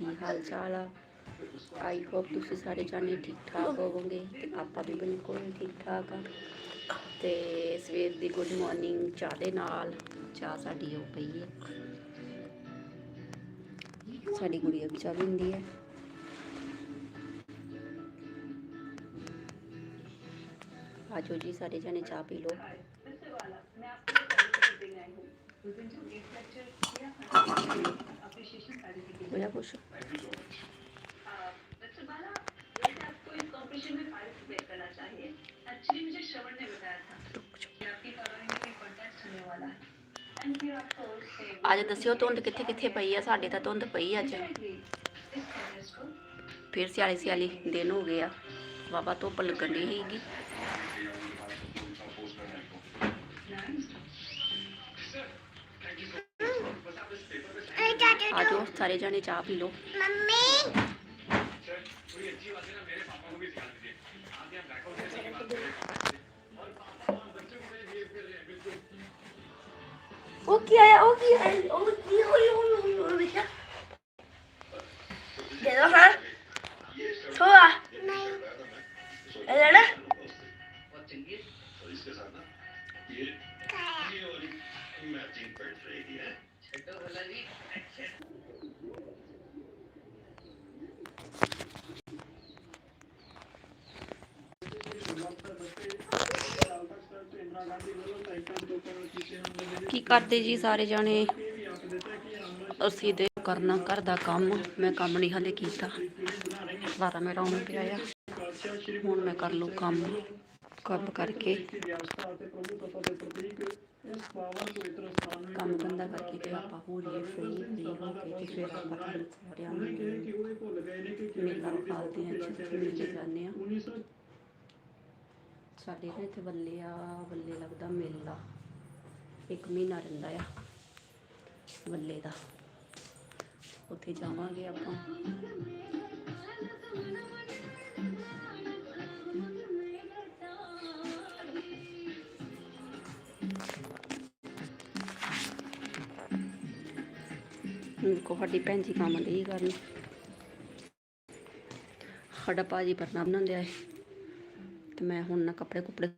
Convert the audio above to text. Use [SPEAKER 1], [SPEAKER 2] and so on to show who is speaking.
[SPEAKER 1] ਕੀ ਹਾਲ ਚਾਲ ਆ? I hope ਤੁਸੀਂ ਸਾਰੇ ਜਾਣੇ ਠੀਕ ਠਾਕ ਹੋਵੋਗੇ ਤੇ ਆਪਾਂ ਵੀ ਬਿਲਕੁਲ ਠੀਕ ਠਾਕ ਆ। ਤੇ ਸਵੇਰ ਦੀ ਗੁੱਡ ਮਾਰਨਿੰਗ ਚਾਹ ਦੇ ਨਾਲ, ਚਾਹ ਸਾਡੀ ਹੋ ਪਈ ਹੈ ਸਾਡੀ ਗੁੜੀ ਵੀ ਚਾਹ ਪੀਂਦੀ ਹੈ ਆ। ਆਜੋ ਜੀ ਸਾਰੇ ਜਾਣੇ ਚਾਹ ਪੀ ਲਓ।
[SPEAKER 2] ਮੈਂ ਆਪਕੇ ਲਈ ਇੱਕ ਲੈਕਚਰ Böyle boşu.
[SPEAKER 1] ਅੱਜ ਦੱਸਿਓ ਧੁੰਦ ਕਿੱਥੇ ਕਿੱਥੇ ਪਈ ਆ ਸਾਡੇ ਤਾਂ ਧੁੰਦ ਪਈ ਅੱਜ ਫਿਰ ਸਿਆਲੀ ਸਿਆਲੀ ਦਿਨ ਹੋ ਗਿਆ ਬਾਬਾ ਧੁੱਪ ਲੱਗਣ ਦੀ ਸਾਰੇ ਜਾਣੇ ਚਾਹ ਪੀ ਲਓ
[SPEAKER 3] ਉਹ ਕੀ ਆਇਆ ਉਹ ਕੀ ਆਇਆ ਉਹ ਕੀ ਹੋਈ ਹੋਈ ਹੋਈ ਹੋਈ ਬੇਟਾ ਦੇ ਦੋ ਹਾਂ ਛੋਆ ਨਹੀਂ ਇਹ ਨਾ
[SPEAKER 4] और इसके साथ ना ये ये और मैचिंग पैंट रहेगी है
[SPEAKER 1] ਕੀ ਕਰਦੇ ਜੀ ਸਾਰੇ ਜਾਣੇ? ਅਸੀਂ ਦੇ ਕਰਨਾ, ਘਰ ਦਾ ਕੰਮ। ਮੈਂ ਕੰਮ ਨਹੀਂ ਹਲੇ ਕੀਤਾ। ਸਾਰਾ ਮੇਰਾ ਹੁਣ ਪਿਆ ਆ। ਹੁਣ ਮੈਂ ਕਰ ਲੂ ਕੰਮ। ਕੰਮ ਕਰਕੇ ਕੰਮ ਧੰਦਾ ਕਰਕੇ ਤੇ ਆਪਾਂ ਹੋ ਲਈਏ ਫ੍ਰੀ ਫ੍ਰੀ ਹੋ ਕੇ ਤੇ ਫਿਰ ਆਪਾਂ ਸਾਰਿਆਂ ਨੂੰ ਮੇਲਾ ਖਾਲਦੇ ਆ ਜਿੱਥੇ ਮਿਲ ਜਾਂਦੇ ਆ ਸਾਡੇ ਨਾ ਇੱਥੇ ਬੱਲੇ ਆ ਬੱਲੇ ਲੱਗਦਾ ਮੇਲਾ। ਇੱਕ ਮਹੀਨਾ ਰਹਿੰਦਾ ਆ ਬੱਲੇ ਦਾ। ਉੱਥੇ ਜਾਵਾਂਗੇ ਆਪਾਂ। ਕੋ ਸਾਡੀ ਭੈਣ ਜੀ ਕੰਮ ਨਹੀਂ ਕਰਨ ਸਾਡਾ ਭਾਜੀ ਪਰਨਾ ਬਣਾਉਂਦੇ ਆ ਤੇ ਮੈਂ ਹੁਣ ਨਾ ਕੱਪੜੇ ਕੁਪੜੇ